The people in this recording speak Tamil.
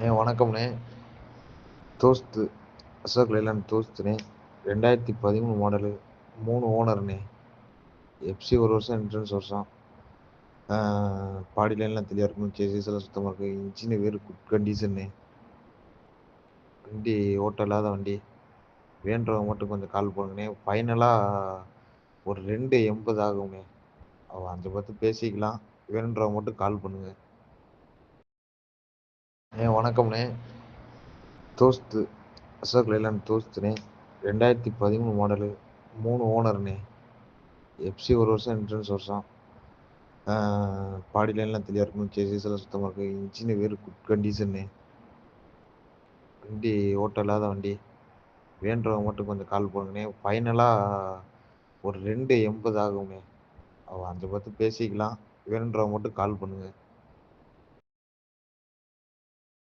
அண்ணே வணக்கம்ண்ணே தோஸ்து அசோக் லைலாண்ட் தோஸ்துண்ணே ரெண்டாயிரத்தி பதிமூணு மாடலு மூணு ஓனர்ண்ணே எஃப்சி ஒரு வருஷம் என்ட்ரன்ஸ் வருஷம். பாடி லைன்லாம் தெளிவாக இருக்கும் சேசிஸ் எல்லாம் சுத்தமாக இருக்குது இன்ஜின் வேறு குட் கண்டிஷன்னு வண்டி ஓட்ட இல்லாத வண்டி. வேண்டவங்க மட்டும் கொஞ்சம் கால் பண்ணுங்கண்ணே ஃபைனலாக ஒரு ரெண்டு எண்பது ஆகும்ண்ணே அவள் அஞ்சு பத்து பேசிக்கலாம். வேணுன்றவங்க மட்டும் கால் பண்ணுங்கள் அண்ணே வணக்கம்ண்ணே தோஸ்து அசோக் லைலாண்ட் தோஸ்துண்ணே ரெண்டாயிரத்தி பதிமூணு மாடலு மூணு ஓனர்ண்ணே எஃப்சி ஒரு வருஷம் என்ட்ரன்ஸ் வருஷம். பாடி லைன்லாம் தெளிவாக இருக்கும் சேசிஸ் எல்லாம் சுத்தமாக இருக்குது இன்ஜின் வேறு குட் கண்டிஷன்னு வண்டி ஓட்ட இல்லாத வண்டி. வேண்டவங்க மட்டும் கொஞ்சம் கால் பண்ணுங்கண்ணே ஃபைனலாக ஒரு ரெண்டு எண்பது ஆகும்ண்ணே அவள் அஞ்சு பார்த்து பேசிக்கலாம். வேணுன்றவங்க மட்டும் கால் பண்ணுங்க.